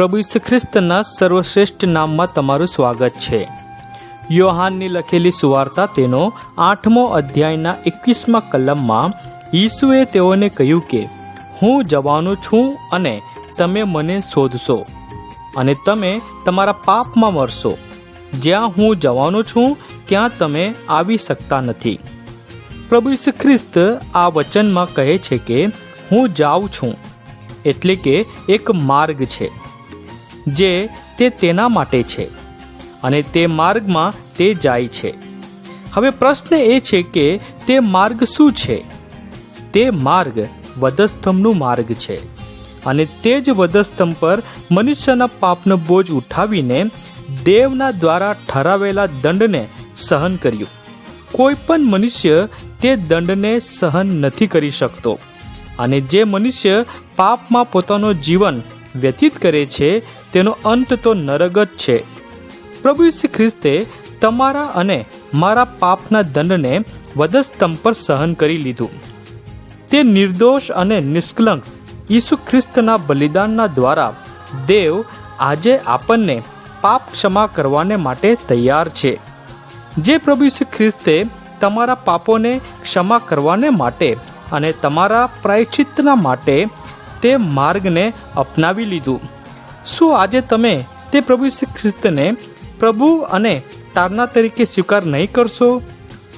પ્રભુ ખ્રિસ્તના સર્વશ્રેષ્ઠ નામમાં તમારું સ્વાગત છે. યોહાનની લખેલી સુવાર્તા તેનો આઠમો અધ્યાયના એકવીસમા કલમમાં ઈસુએ તેઓને કહ્યું કે, હું જવાનો છું અને તમે મને શોધશો અને તમે તમારા પાપમાં મરશો. જ્યાં હું જવાનો છું, ત્યાં તમે આવી શકતા નથી. પ્રભુ ખ્રિસ્ત આ વચનમાં કહે છે કે, હું જાઉં છું, એટલે કે એક માર્ગ છે. જે તે તેના માટે છે અને તે માર્ગમાં તે જાય છે. હવે પ્રશ્ન એ છે કે તે માર્ગ શું છે? તે માર્ગ વધસ્તંભનું માર્ગ છે અને તે જ વધસ્તંભ પર મનુષ્યના પાપનો બોજ ઉઠાવીને દેવના દ્વારા ઠરાવેલા દંડને સહન કર્યું. કોઈ પણ મનુષ્ય તે દંડને સહન નથી કરી શકતો અને જે મનુષ્ય પાપમાં પોતાનું જીવન વ્યતીત કરે છે તેનો અંત તો નરક જ છે. પ્રભુ ઈસુ ખ્રિસ્તે તમારા અને મારા પાપના દંડને વધસ્તંભ પર સહન કરી લીધું. તે નિર્દોષ અને નિષ્કલંક ઈસુ ખ્રિસ્તના બલિદાનના દ્વારા દેવ આજે આપણને પાપ ક્ષમા કરવાને માટે તૈયાર છે. જે પ્રભુ ઈસુ ખ્રિસ્તે તમારા પાપોને ક્ષમા કરવાને માટે અને તમારા પ્રાયશ્ચિતના માટે તે માર્ગને અપનાવી લીધું. શું આજે તમે તે પ્રભુ શ્રી ખ્રિસ્તને પ્રભુ અને તારના તરીકે સ્વીકાર નહીં કરશો?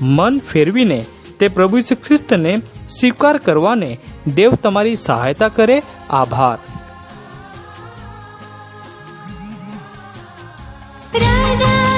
મન ફેરવીને તે પ્રભુ શ્રી ખ્રિસ્તને સ્વીકાર કરવાને દેવ તમારી સહાયતા કરે. આભાર. રાધા